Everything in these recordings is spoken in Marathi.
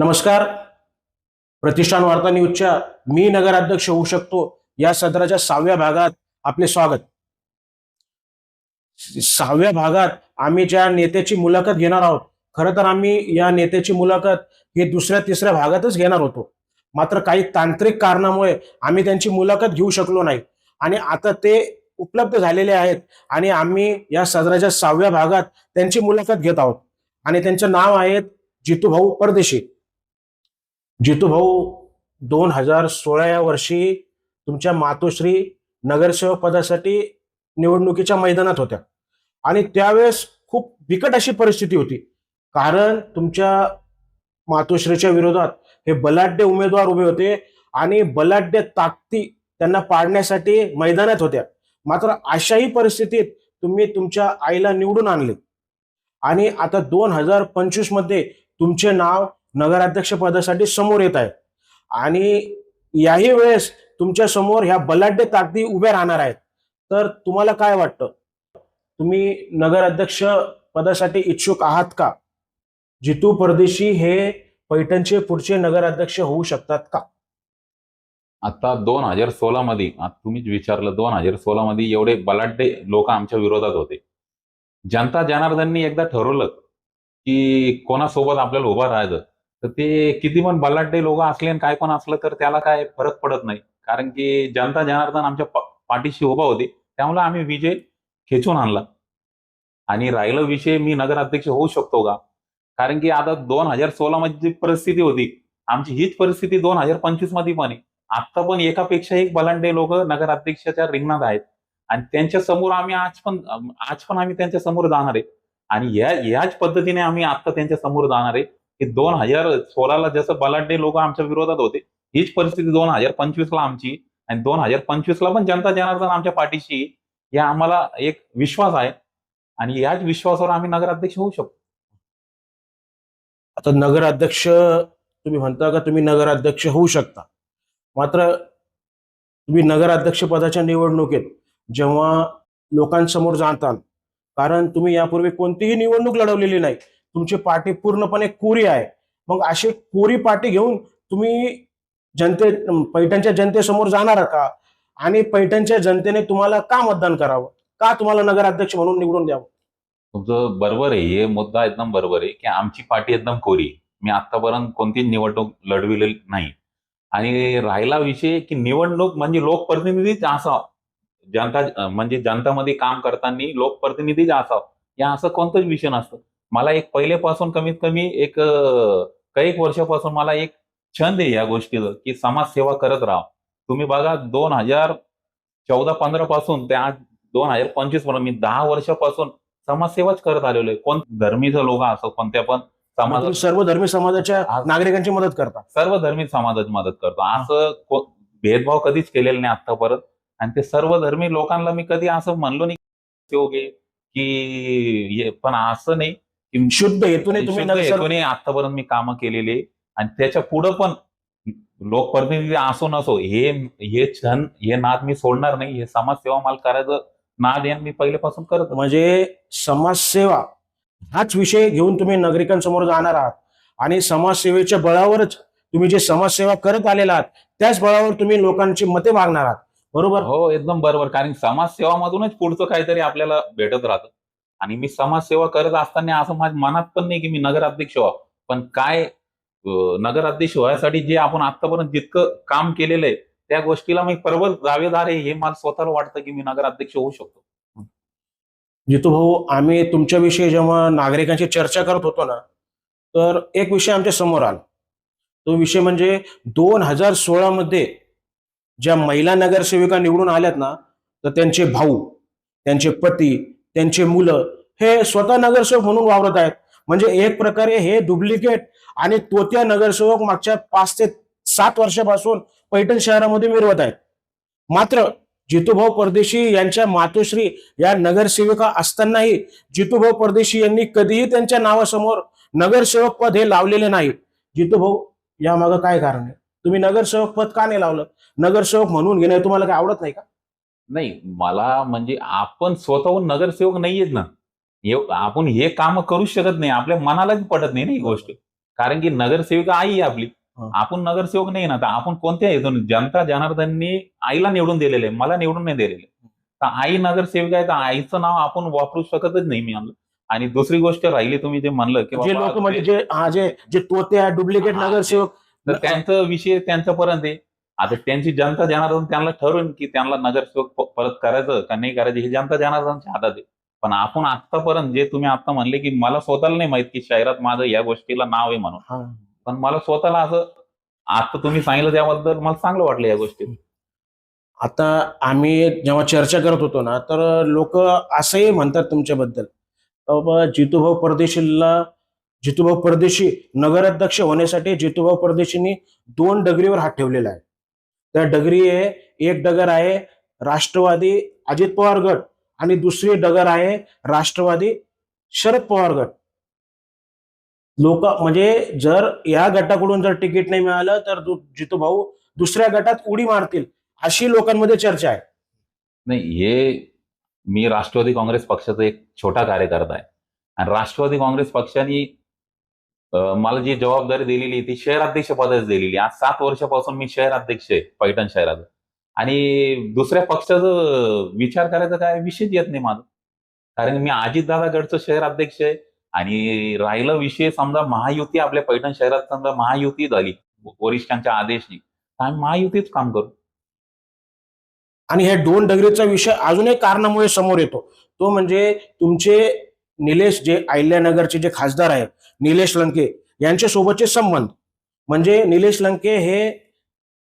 नमस्कार. प्रतिष्ठान वार्ता न्यूजच्या मी नगराध्यक्ष होऊ शकतो. या सदराच्या सहाव्या भागात आपले स्वागत. सहाव्या भागात आम्ही ज्या नेत्याची मुलाखत घेणार आहोत खरं तर आम्ही या नेत्याची मुलाखत हे दुसऱ्या तिसऱ्या भागातच घेणार होतो. मात्र काही तांत्रिक कारणामुळे आम्ही त्यांची मुलाखत घेऊ शकलो नाही. आणि आता ते उपलब्ध झालेले आहेत आणि आम्ही या सदराच्या सहाव्या भागात त्यांची मुलाखत घेत आहोत. आणि त्यांचं नाव आहे जितूभाऊ परदेशी. जितू भाऊ दोन हजार सोळा या वर्षी तुमच्या मातोश्री नगरसेवक पदासाठी निवडणुकीच्या मैदानात होत्या. आणि त्यावेळेस खूप बिकट अशी परिस्थिती होती. कारण तुमच्या मातोश्रीच्या विरोधात हे बलाढ्य उमेदवार उभे होते आणि बलाढ्य ताकदी त्यांना पाडण्यासाठी मैदानात होत्या. मात्र अशाही परिस्थितीत तुम्ही तुमच्या आईला निवडून आणले. आणि आता दोन हजार पंचवीसमध्ये तुमचे नाव नगराध्यक्ष पदासाठी समोर येत आहे आणि याही वेळेस तुमच्यासमोर ह्या बलाढ्य ताकदी उभ्या राहणार आहेत. तर तुम्हाला काय वाटतं? तुम्ही नगराध्यक्ष पदासाठी इच्छुक आहात का? जितू परदेशी हे पैठणचे पुढचे नगराध्यक्ष होऊ शकतात का? आता दोन हजार सोळा मध्ये तुम्ही तुम्हीच विचारलं दोन हजार सोळा मध्ये एवढे बलाढ्य लोक आमच्या विरोधात होते. जनता जनार्दननी एकदा ठरवलं की कोणासोबत आपल्याला उभं राहायचं? तर ते किती पण बलाढ्य लोक असले आणि काय पण असलं तर त्याला काय फरक पडत नाही. कारण की जनता जनार्दन आमच्या पाठीशी उभा होती. त्यामुळे आम्ही विजय खेचून आणला. आणि राहिला विषय मी नगराध्यक्ष होऊ शकतो का? कारण की आता दोन हजार सोळा मध्ये जी परिस्थिती होती आमची हीच परिस्थिती दोन हजार पंचवीसमध्ये पण आहे. आता पण एकापेक्षा एक बलांडे लोक नगराध्यक्षाच्या रिंगणात आहेत. आणि त्यांच्यासमोर आम्ही आज पण आज पण आम्ही त्यांच्यासमोर जाणार आहे. आणि या याच पद्धतीने आम्ही आता त्यांच्यासमोर जाणार आहे. की दोन हजार सोळाला जसं बलाढ्य लोक आमच्या विरोधात होते हीच परिस्थिती दोन हजार पंचवीस ला आमची आणि दोन हजार पंचवीस ला पण जनता जनार्दन आमच्या पाठीशी हे या आम्हाला एक विश्वास आहे आणि याच विश्वासावर आम्ही नगराध्यक्ष होऊ शकतो. आता नगराध्यक्ष तुम्ही म्हणता का तुम्ही नगराध्यक्ष होऊ शकता? मात्र तुम्ही नगराध्यक्ष पदाच्या निवडणुकीत जेव्हा लोकांसमोर जाताल कारण तुम्ही यापूर्वी कोणतीही निवडणूक लढवलेली नाही. तुमची पार्टी पूर्णपणे कोरी आहे. मग अशी कोरी पार्टी घेऊन तुम्ही जनते पैठणच्या जनतेसमोर जाणार का? आणि पैठणच्या जनतेने तुम्हाला का मतदान करावं? का तुम्हाला नगराध्यक्ष म्हणून निवडून द्यावं? तुमचं बरोबर आहे. हे मुद्दा एकदम बरोबर आहे की आमची पार्टी एकदम कोरी मी आतापर्यंत कोणतीच निवडणूक लढविलेली नाही. आणि राहिला विषय की निवडणूक म्हणजे लोकप्रतिनिधीच असावं. जनता म्हणजे जनतामध्ये काम करताना लोकप्रतिनिधीच असावं. या असं कोणतंच विषय नसतं. मला एक पहिलेपासून कमीत कमी एक कैक वर्षापासून मला एक छंद आहे या गोष्टीचं की समाजसेवा करत राहा. तुम्ही बघा दोन हजार चौदा पंधरा पासून ते आज दोन हजार पंचवीसपर्यंत मी दहा वर्षापासून समाजसेवाच करत आलेलो आहे. कोण धर्मीचं लोक असो कोणत्या पण समाज सर्व धर्मी समाजाच्या नागरिकांची मदत करता. सर्व धर्मी समाजाची मदत करतो. असं भेदभाव कधीच केलेला नाही आतापर्यंत आणि ते सर्व धर्मी लोकांना मी कधी असं म्हणलो नाही योग्य की पण असं नाही. शुद्ध हेतूने तुम्ही शुद्ध हेतूने आतापर्यंत मी कामं केलेली. आणि त्याच्या पुढं पण लोकप्रतिनिधी असो नसो हे हे क्षण हे नाद मी सोडणार नाही. हे समाजसेवा मला करायचं नाद आहे आणि मी पहिल्यापासून करत म्हणजे समाजसेवा हाच विषय घेऊन तुम्ही नागरिकांसमोर जाणार आहात. आणि समाजसेवेच्या बळावरच तुम्ही जे समाजसेवा करत आलेला आहात त्याच बळावर तुम्ही लोकांची मते मागणार आहात. बरोबर? हो एकदम बरोबर. कारण समाजसेवामधूनच पुढचं काहीतरी आपल्याला भेटत राहतं. आणि मी समाजसेवा करत असताना असं माझ्या मनात पण नाही की मी नगराध्यक्ष व्हा पण काय नगराध्यक्ष व्हायसाठी जे आपण आतापर्यंत जितकं काम केलेलं आहे त्या गोष्टीला मी परवल दावेदार आहे हे मला स्वतःला वाटतं की मी नगराध्यक्ष होऊ शकतो. जितू भाऊ आम्ही तुमच्याविषयी जेव्हा नागरिकांची चर्चा करत होतो ना तर एक विषय आमच्यासमोर आला. तो विषय म्हणजे दोन हजार सोळा मध्ये ज्या महिला नगरसेविका निवडून आल्यात ना तर त्यांचे भाऊ त्यांचे पती त्यांचे मुलं हे स्वतः नगरसेवक म्हणून वावरत आहेत. म्हणजे एक प्रकारे हे डुप्लिकेट आणि तोत्या नगरसेवक मागच्या पाच ते सात वर्षापासून पैठण शहरामध्ये मिरवत आहेत. मात्र जितूभाऊ परदेशी यांच्या मातोश्री या नगरसेविका असतानाही जितूभाऊ परदेशी यांनी कधीही त्यांच्या नावासमोर नगरसेवक पद हे लावलेले नाही. जितूभाऊ यामागं काय कारण आहे? तुम्ही नगरसेवक पद का नाही लावलं? नगरसेवक म्हणून घेणं तुम्हाला काय आवडत नाही का? नाही मला म्हणजे आपण स्वतःहून नगरसेवक नाहीयेत ना. हे- आपण हे काम करू शकत नाही. आपल्या मनालाच पटत नाही ना ही गोष्ट. कारण की नगरसेविका आई आहे आपली. आपण नगरसेवक नाही ना. तर आपण कोणत्या हेतून जनता जनार्दननी आईला निवडून दिलेले आहे. मला निवडून नाही दिलेले तर आई नगरसेविका आहे. तर आईचं नाव आपण वापरू शकतच नाही मी म्हणलं. आणि दुसरी गोष्ट राहिली तुम्ही जे म्हणलं की जे लोक म्हणजे जे हा जे जे तोते आहे डुप्लिकेट नगरसेवक. तर त्यांचा विषय त्यांच्यापर्यंत आहे. आता त्यांची जनता जनार्दन त्यांना ठरवून की त्यांना नगरसेवक परत करायचं का नाही करायचं हे जनता जनार्दनच्या हातात. आहे पण आपण आतापर्यंत जे तुम्ही आता म्हणले की मला स्वतःला नाही माहीत की शहरात माझं या गोष्टीला नाव आहे म्हणून. पण मला स्वतःला असं आता तुम्ही सांगितलं त्याबद्दल मला चांगलं वाटलं या गोष्टीत आता आम्ही जेव्हा चर्चा करत होतो ना तर लोक असंही म्हणतात तुमच्याबद्दल जितूभाऊ परदेशीला जितूभाऊ परदेशी नगराध्यक्ष होण्यासाठी जितूभाऊ परदेशींनी दोन डगरीवर हात ठेवलेला आहे. त्या डगरी आहे एक डगर आहे राष्ट्रवादी अजित पवार गट आणि दुसरी डगर आहे राष्ट्रवादी शरद पवार गट. लोक म्हणजे जर या गटाकडून जर तिकीट नाही मिळालं तर जितू भाऊ दुसऱ्या गटात उडी मारतील अशी लोकांमध्ये चर्चा आहे. नाही हे मी राष्ट्रवादी काँग्रेस पक्षाचा एक छोटा कार्यकर्ता आहे. आणि राष्ट्रवादी काँग्रेस पक्षाने मला जी जबाबदारी दिलेली ती शहराध्यक्ष पदाची दिलेली आज सात वर्षापासून मी शहर अध्यक्ष आहे पैठण शहरात. आणि दुसऱ्या पक्षाचं विचार करायचा काय विषयच येत नाही माझा. कारण मी अजितदादा गडचं शहर अध्यक्ष आहे आणि राहिला विषय समजा महायुती आपल्या पैठण शहरात समजा महायुती झाली वरिष्ठांच्या आदेशने. तर आम्ही महायुतीच काम करू? आणि ह्या दोन डगरीचा विषय अजून एक कारणामुळे समोर येतो. तो म्हणजे तुमचे निलेश जे अहिल्यानगरचे जे खासदार आहेत निलेश लंके यांच्या सोबतचे संबंध. म्हणजे निलेश लंके हे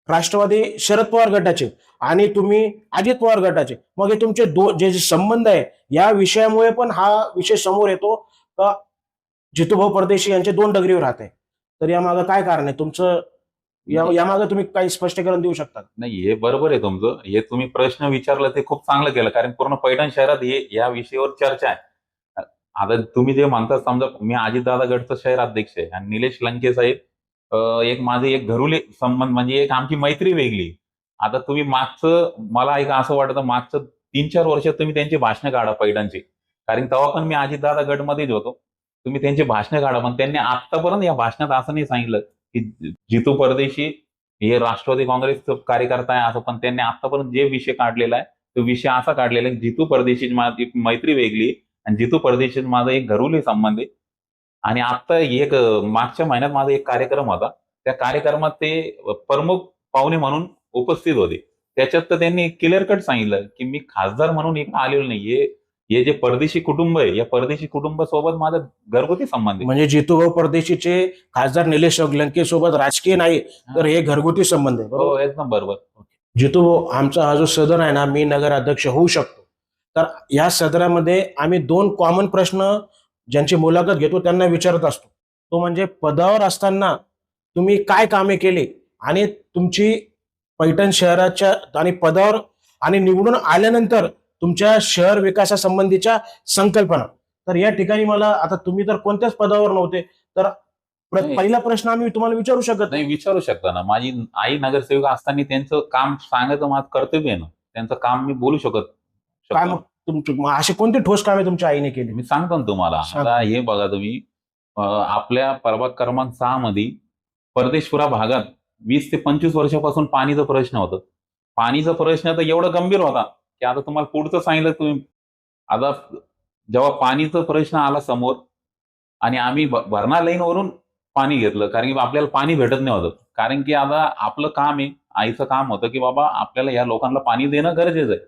राष्ट्रवादी शरद पवार गटाचे आणि तुम्ही अजित पवार गटाचे. मग हे तुमचे दो जे जे संबंध आहे या विषयामुळे पण हा विषय समोर येतो का? जितूभाऊ परदेशी यांचे दोन डगरीवर राहत तर यामागं काय कारण आहे? तुमचं या यामागं तुम्ही काही स्पष्टीकरण देऊ शकता नाही हे बरोबर आहे तुमचं. हे तुम्ही प्रश्न विचारला ते खूप चांगलं केलं. कारण पूर्ण पैठण शहरात हे या विषयावर चर्चा आहे. आता तुम्ही जे म्हणता समजा मी अजितदादा गडचं शहर अध्यक्ष आहे आणि निलेश लंके साहेब एक माझे एक घरुले संबंध म्हणजे एक आमची मैत्री वेगळी. आता तुम्ही मागचं मला एक असं वाटतं मागचं तीन चार वर्ष तुम्ही त्यांची भाषणं काढा पैठणची कारण तेव्हा पण मी अजितदादा गडमध्येच होतो. तुम्ही त्यांची भाषणं काढा पण त्यांनी आतापर्यंत या भाषणात असं नाही सांगितलं की जितू परदेशी हे राष्ट्रवादी काँग्रेस कार्यकर्ता आहे असं पण त्यांनी आतापर्यंत जे विषय काढलेला आहे तो विषय असा काढलेला आहे जितू परदेशी मैत्री वेगळी आणि जितू परदेशीत माझा एक घरुली संबंध आहे. आणि आता एक मागच्या महिन्यात माझा एक कार्यक्रम होता. त्या कार्यक्रमात ते प्रमुख पाहुणे म्हणून उपस्थित होते. त्याच्यात तर त्यांनी क्लिअर कट सांगितलं की मी खासदार म्हणून इकडे आलेलो नाही हे हे जे परदेशी कुटुंब आहे या परदेशी कुटुंबासोबत माझा घरगुती संबंध आहे. म्हणजे जितूभाऊ परदेशीचे खासदार निलेश लंके सोबत राजकीय नाही तर हे घरगुती संबंध आहे बरोबर? हो एकदम बरोबर. जितू आमचा हा जो सदन आहे ना मी नगर अध्यक्ष होऊ शकतो. तर या सदनामध्ये आम्ही दोन कॉमन प्रश्न ज्यांची मुलाखत घेतो त्यांना विचारत असतो. तो म्हणजे पदावर असताना तुम्ही काय कामे केली आणि तुमची पैठण शहराच्या आणि पदावर आणि निवडून आल्यानंतर तुमच्या शहर विकासासंबंधीच्या संकल्पना. तर या ठिकाणी मला आता तुम्ही तर कोणत्याच पदावर नव्हते तर. पहिला प्रश्न आम्ही तुम्हाला विचारू शकत नाही नाही विचारू शकता ना. माझी आई नगरसेविका असताना त्यांचं काम सांगायचं माझं कर्तव्य आहे ना. त्यांचं काम मी बोलू शकत काय. मग? तुमची अशी कोणती ठोस कामे तुमच्या आईने केली? मी सांगतो ना तुम्हाला. आता हे बघा तुम्ही. आपल्या प्रभाग क्रमांक सहा मध्ये परदेशपुरा भागात वीस ते पंचवीस वर्षापासून पाणीचा प्रश्न होता. पाणीचा प्रश्न तर एवढा गंभीर होता की आता तुम्हाला पुढचं सांगितलं तुम्ही. आता जेव्हा पाणीचा प्रश्न आला समोर आणि आम्ही भरणा लाईन वरून पाणी घेतलं कारण की आपल्याला पाणी भेटत नाही होतं कारण की आता आपलं काम आहे आईचं काम होतं की बाबा आपल्याला या लोकांना पाणी देणं गरजेचं आहे.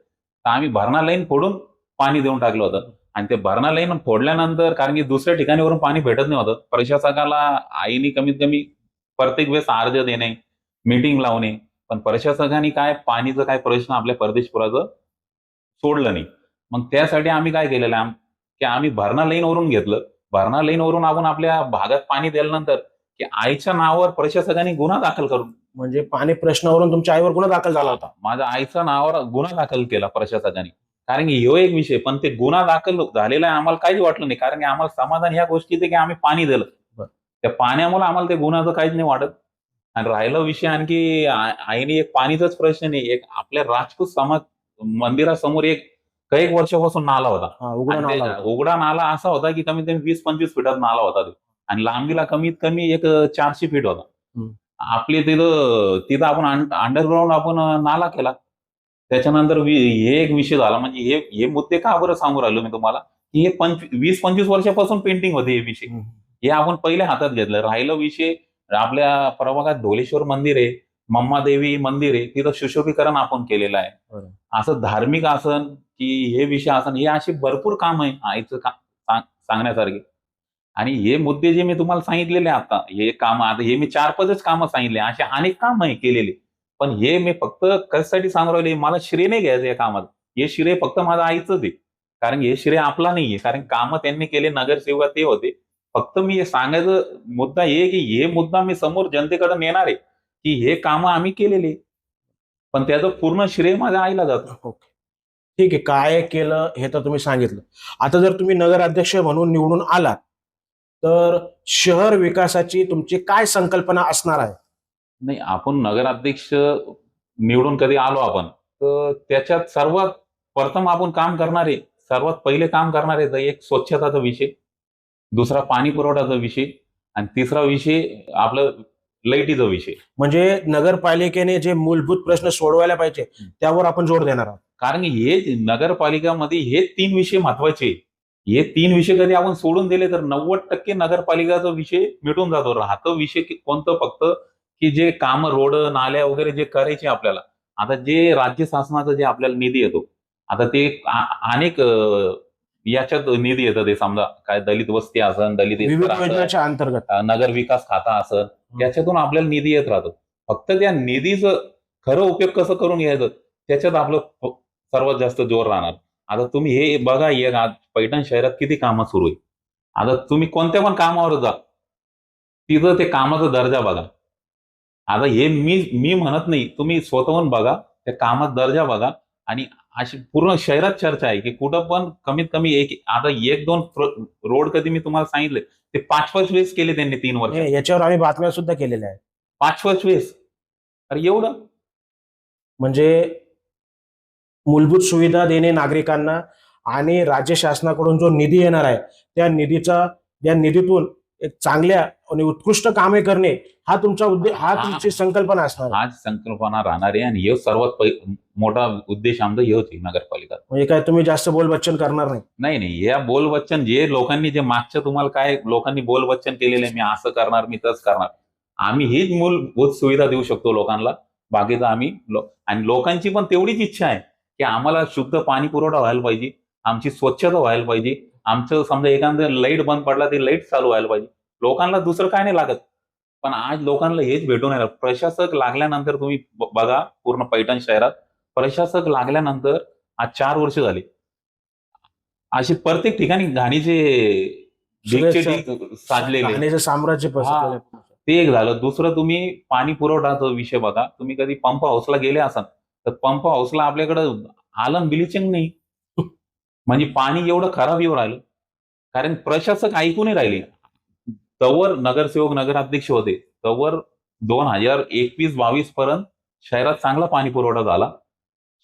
तर आम्ही भरणा लाईन फोडून पाणी देऊन टाकलं होतं. आणि ते भरणा लाईन फोडल्यानंतर कारण की दुसऱ्या ठिकाणीवरून पाणी भेटत नाही होतं प्रशासकाला आईने कमीत कमी प्रत्येक वेळेस अर्ज देणे मीटिंग लावणे पण प्रशासकाने काय पाणीचं काय प्रश्न आपल्या परदेशपुराचं सोडलं नाही. मग त्यासाठी आम्ही काय केलेलं आहे? आम- की आम्ही भरणा लाईनवरून घेतलं. भरणा लाईनवरून आपण आपल्या भागात पाणी दिल्यानंतर की आईच्या नावावर प्रशासकाने गुन्हा दाखल करून म्हणजे पाणी प्रश्नावरून तुमच्या आईवर गुन्हा दाखल झाला होता. माझ्या आईच्या नावावर गुन्हा दाखल केला प्रशासकाने कारण की ह्यो एक विषय पण ते गुन्हा दाखल झालेला आहे आम्हाला काहीच वाटलं नाही. कारण की आम्हाला समाधान ह्या गोष्टीचं की आम्ही पाणी दिलं. त्या पाण्यामुळे आम्हाला ते गुन्ह्याचं काहीच नाही वाटत. आणि राहिला विषय आणखी आईने एक पाणीचाच प्रश्न नाही एक आपल्या राजपूत समाज मंदिरासमोर एक काही वर्षापासून नाला होता. हा, उघडा आणि ते नाला होता. उघडा नाला असा होता की कमीत कमी वीस पंचवीस फुटात नाला होता तो. आणि लांबीला कमीत कमी एक चारशे फीट होता. आपले तिथं तिथं आपण अंडरग्राऊंड आपण नाला केला. त्याच्यानंतर हे एक विषय झाला. म्हणजे हे हे मुद्दे का बरं सांगू राहिलो मी तुम्हाला? की हे पंचवीस वीस पंचवीस वर्षापासून पेंटिंग होते हे विषय. हे आपण पहिले हातात घेतलं. राहिलं विषय आपल्या प्रभागात धोलेश्वर मंदिर आहे मम्मादेवी मंदिर आहे तिथं सुशोभीकरण आपण केलेलं आहे. असं धार्मिक आसन की हे विषय आसन हे अशी भरपूर काम आहे आईचं काम सांग- सांगण्यासारखे. आणि हे मुद्दे जे मी तुम्हाला सांगितलेले आता हे काम आता हे मी चार पाचच कामं सांगितले असे अनेक काम आहे केलेले. पण हे मी फक्त कशासाठी सांगू राहिले मला श्रेय नाही घ्यायचं या कामात. हे श्रेय फक्त माझ्या आईचंच आहे. कारण हे श्रेय आपला नाहीये. कारण कामं त्यांनी केले नगरसेवक ते होते. फक्त मी हे सांगायचं मुद्दा हे की हे मुद्दा मी समोर जनतेकडे नेणार आहे की हे कामं आम्ही केलेले. पण त्याचं पूर्ण श्रेय माझ्या आईला जातो. ओके. ठीक आहे. काय केलं हे तर तुम्ही सांगितलं. आता जर तुम्ही नगराध्यक्ष म्हणून निवडून आलात तर शहर विकासाची तुमची काय संकल्पना असणार आहे? नाही आपण नगराध्यक्ष निवडून कधी आलो आपण तर त्याच्यात सर्वात प्रथम आपण काम करणारे सर्वात पहिले काम करणारे तर एक स्वच्छताचा विषय दुसरा पाणी पुरवठ्याचा विषय आणि तिसरा विषय आपलं लाईटीचा विषय. म्हणजे नगरपालिकेने जे मूलभूत प्रश्न सोडवायला पाहिजे त्यावर आपण जोर देणार आहोत. कारण हे नगरपालिकामध्ये हे तीन विषय महत्त्वाचे. हे तीन विषय कधी आपण सोडून दिले तर नव्वद टक्के नगरपालिकाचा विषय मिटून जातो. राहतो विषय कोणतं फक्त? की जे काम रोड नाल्या वगैरे जे करायचे आपल्याला. आता जे राज्य शासनाचा जे आपल्याला निधी येतो. आता ते अनेक याच्यात निधी येतं. ते समजा काय दलित वस्ती असन दलित अंतर्गत. नगर विकास खाता असन त्याच्यातून आपल्याला निधी येत राहतो. फक्त त्या निधीचं खरं उपयोग कसं करून घ्यायचं? त्याच्यात आपलं सर्वात जास्त जोर राहणार. आता तुम्ही हे बघा आज पैठण शहरात किती कामं सुरू आहे आता तुम्ही कोणत्या पण कामावर जा. तिथं ते कामाचा दर्जा बघा. आता हे मी मी म्हणत नाही तुम्ही स्वतःहून बघा त्या कामात दर्जा बघा. आणि अशी पूर्ण शहरात चर्चा आहे की कुठं पण कमीत कमी एक आता एक दोन रोड कधी मी तुम्हाला सांगितले ते पाच पाच वेळेस केले त्यांनी तीन वर्ष. याच्यावर आम्ही बातम्या सुद्धा केलेल्या आहेत. पाच पाच वेळेस. अरे एवढं? म्हणजे मूलभूत सुविधा देणे नागरिकांना आणि राज्य शासनाकडून जो निधी येणार आहे त्या निधीचा त्या निधीतून एक चांगल्या आणि उत्कृष्ट कामे करणे हा तुमचा उद्देश हा हा. तुमची संकल्पना असणार. आज संकल्पना राहणार आहे आणि हे सर्वात मोठा उद्देश आमचा हे होती नगरपालिका. म्हणजे काय तुम्ही जास्त बोलबच्चन करणार नाही? नाही नाही या बोलवच्चन जे लोकांनी जे मागच्या तुम्हाला काय लोकांनी बोलवच्चन केलेलं आहे मी असं करणार मी तसं करणार. आम्ही हीच मूलभूत सुविधा देऊ शकतो लोकांना. बाकीचं आम्ही आणि लोकांची पण तेवढीच इच्छा आहे. की आम्हाला शुद्ध पाणी पुरवठा व्हायला पाहिजे आमची स्वच्छता व्हायला पाहिजे आमचं समजा एखादं लाइट बंद पडला ते लाइट चालू व्हायला पाहिजे. लोकांना दुसरं काय नाही लागत. पण आज लोकांना हेच भेटून राहिलं. प्रशासक लागल्यानंतर तुम्ही बघा पूर्ण पैठण शहरात. प्रशासक लागल्यानंतर आज चार वर्ष झाली. अशी प्रत्येक ठिकाणी घाणीचे घाणीचं साम्राज्य. ते एक झालं. दुसरं तुम्ही पाणी पुरवठाचा विषय बघा. तुम्ही कधी पंप हाऊसला गेले असाल तर पंप हाऊसला आपल्याकडं आलं ब्लिचिंग नाही. म्हणजे पाणी एवढं खराब येऊ राहिलं. कारण प्रशासक ऐकूनही राहिले. तवर नगरसेवक नगराध्यक्ष होते. तवर दोन हजार एकवीस बावीस पर्यंत शहरात चांगला पाणी पुरवठा झाला.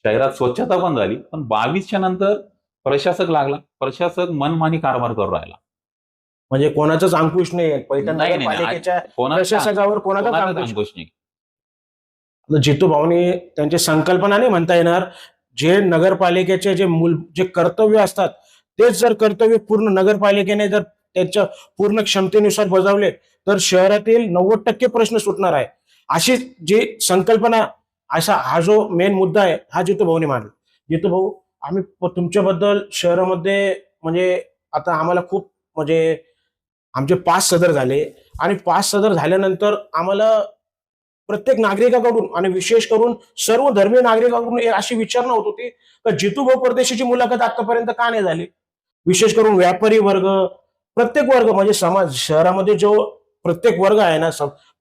शहरात स्वच्छता पण झाली. पण बावीसच्या नंतर प्रशासक लागला. प्रशासक मनमानी कारभार करू राहिला. म्हणजे कोणाचाच अंकुश नाही. नाही, नाही, कोणाचा अंकुश अंकुश आता जितू भाऊनी त्यांची संकल्पना नाही म्हणता येणार. जे नगरपालिकेचे जे मूल जे कर्तव्य असतात तेच जर कर्तव्य पूर्ण नगरपालिकेने जर त्याच्या पूर्ण क्षमतेनुसार बजावले तर शहरातील नव्वद टक्के प्रश्न सुटणार आहे. अशी जी संकल्पना असा हा जो मेन मुद्दा आहे हा जितू भाऊनी मांडला. जितू भाऊ आम्ही प- तुमच्याबद्दल शहरामध्ये म्हणजे आता आम्हाला खूप म्हणजे आमचे पाच सदर झाले. आणि पाच सदर झाल्यानंतर आम्हाला प्रत्येक नागरिकाकडून आणि विशेष करून सर्व धर्मीय नागरिकाकडून अशी विचारणा होत होती का जितूभाऊ परदेशीची मुलाखत आतापर्यंत का नाही झाली? विशेष करून व्यापारी वर्ग प्रत्येक वर्ग म्हणजे समाज शहरामध्ये जो प्रत्येक वर्ग आहे ना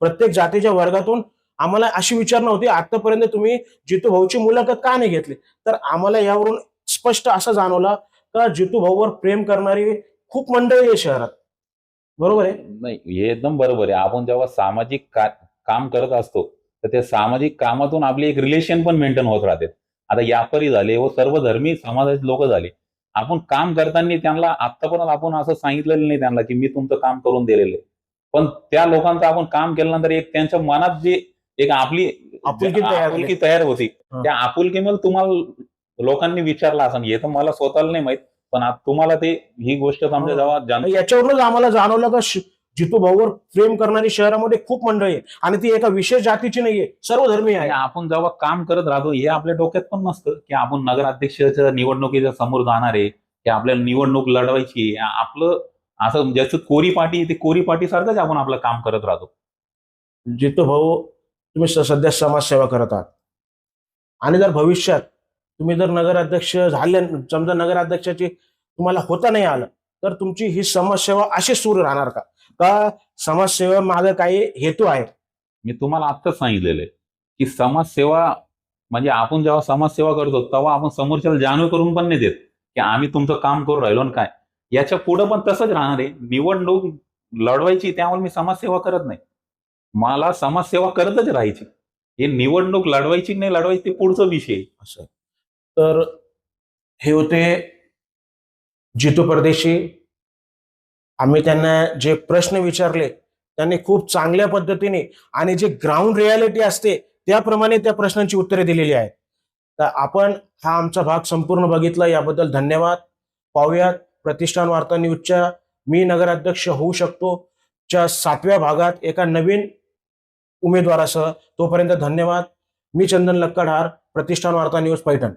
प्रत्येक जातीच्या वर्गातून आम्हाला अशी विचारणा होती आतापर्यंत तुम्ही जितू भाऊची मुलाखत का नाही घेतली? तर आम्हाला यावरून स्पष्ट असं जाणवलं का जितू भाऊवर प्रेम करणारी खूप मंडळी आहे शहरात. बरोबर आहे? नाही हे एकदम बरोबर आहे. आपण जेव्हा सामाजिक काम करत असतो तर त्या सामाजिक कामातून आपली एक रिलेशन पण मेंटेन होत राहते आता व्यापारी झाले व सर्व धर्मी समाजाचे लोक झाले आपण काम करताना त्यांना आतापर्यंत आपण असं सांगितलेलं नाही त्यांना की मी तुमचं काम करून दिलेलं आहे पण त्या लोकांचं आपण काम केल्यानंतर एक त्यांच्या मनात जे एक आपली आपुलकी तयार झाली. आपुलकी तयार होती. त्या आपुलकीमुळे तुम्हाला लोकांनी विचारलं असं हे तर मला स्वतःला नाही माहीत पण तुम्हाला ते ही गोष्ट समजा. जेव्हा याच्यावरूनच आम्हाला जाणवलं का श- जितू भाऊवर प्रेम करणारी शहरामध्ये खूप मंडळी आहे आणि ती एका विशेष जातीची नाहीये. सर्व धर्मीय आहे आपण जेव्हा काम करत राहतो हे आपल्या डोक्यात पण नसतं की आपण नगराध्यक्षाच्या निवडणुकीच्या समोर जाणार आहे की आपल्याला निवडणूक लढवायची. आपलं असं ज्याचं कोरी पाटी आहे, ते कोरी पाटी सारखंच आपण आपलं काम करत राहतो. जितू भाऊ तुम्ही सध्या समाजसेवा करत आहात. आणि जर भविष्यात तुम्ही जर नगराध्यक्ष झाले समजा नगराध्यक्षाची तुम्हाला होता नाही आलं तर तुमची ही समाजसेवा अशी सुरू राहणार का? का समाजसेवा मागे काही हेतू आहे मी तुम्हाला आत्ताच सांगितलेलं आहे की समाजसेवा म्हणजे आपण जेव्हा समाजसेवा करतो तेव्हा आपण समोरच्याला जाणीव करून पण नाही देत की आम्ही तुमचं काम करू राहिलो ना काय. याच्यापुढे पण तसंच राहणार आहे. निवडणूक लढवायची त्यामुळे मी समाजसेवा करत नाही. मला समाजसेवा करतच राहायची. हे निवडणूक लढवायची नाही लढवायची ते पुढचा विषय. असं. तर हे होते जितू परदेशी आम्ही त्यांना जे प्रश्न विचारले त्यांनी खूप चांगल्या पद्धतीने आणि जे ग्राउंड रियालिटी असते त्याप्रमाणे त्या प्रश्नांची उत्तरे दिलेली आहेत. तर आपण हा आमचा भाग संपूर्ण बघितला याबद्दल धन्यवाद. पाहूयात प्रतिष्ठान वार्ता न्यूजच्या मी नगराध्यक्ष होऊ शकतो. च्या सातव्या भागात एका नवीन उमेदवारासह तोपर्यंत धन्यवाद. मी चंदन लक्कडहार प्रतिष्ठान वार्ता न्यूज पैठण.